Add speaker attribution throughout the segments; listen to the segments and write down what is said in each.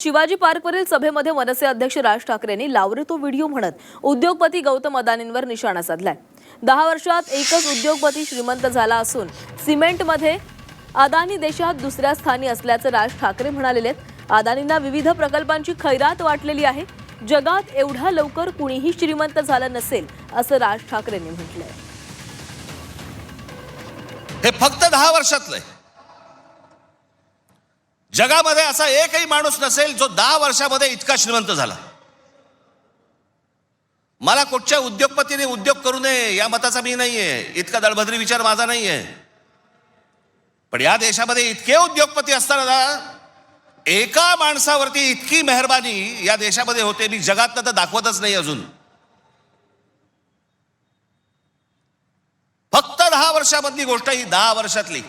Speaker 1: शिवाजी पार्कवरील सभेमध्ये मनसे अध्यक्ष राज ठाकरेंनी लावरे तो व्हिडिओ म्हणत उद्योगपती गौतम अदानींवर निशाणा साधलाय. दहा वर्षात एकच उद्योगपती श्रीमंत झाला असून सिमेंटमध्ये अदानी देशात दुसऱ्या स्थानी असल्याचं राज ठाकरे म्हणालेले आहेत. अदानींना विविध प्रकल्पांची खैरात वाटलेली आहे. जगात एवढ्या लवकर कुणीही श्रीमंत झालं नसेल असं राज ठाकरेंनी म्हटलंय.
Speaker 2: हे फक्त दहा वर्षातलं आहे जगामध्ये असा एकही माणूस नसेल जो दहा वर्षामध्ये इतका श्रीमंत झाला. मला कुठच्या उद्योगपतीने उद्योग करू नये या मताचा मी नाहीये. इतका दळभद्री विचार माझा नाहीये. पण या देशामध्ये इतके उद्योगपती असताना एका माणसावरती इतकी मेहरबानी या देशामध्ये होते मी जगातनं तर दाखवतच नाही अजून. फक्त दहा वर्षामधली गोष्ट ही दहा वर्षातली.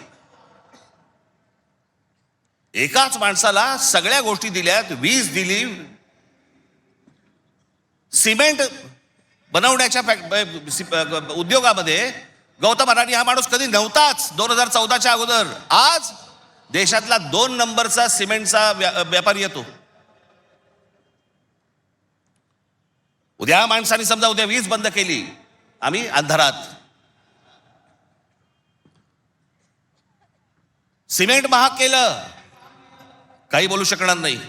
Speaker 2: एकाच माणसाला सगळ्या गोष्टी दिल्यात वीज दिली सिमेंट बनवण्याच्या उद्योगामध्ये गौतम अडाणी हा माणूस कधी नव्हताच दोन हजार चौदाच्या अगोदर. आज देशातला दोन नंबरचा सिमेंटचा व्यापारी येतो. उद्या माणसाने समजा उद्या वीज बंद केली आम्ही अंधारात. सिमेंट महाग केलं काही बोलू शकणार नाही.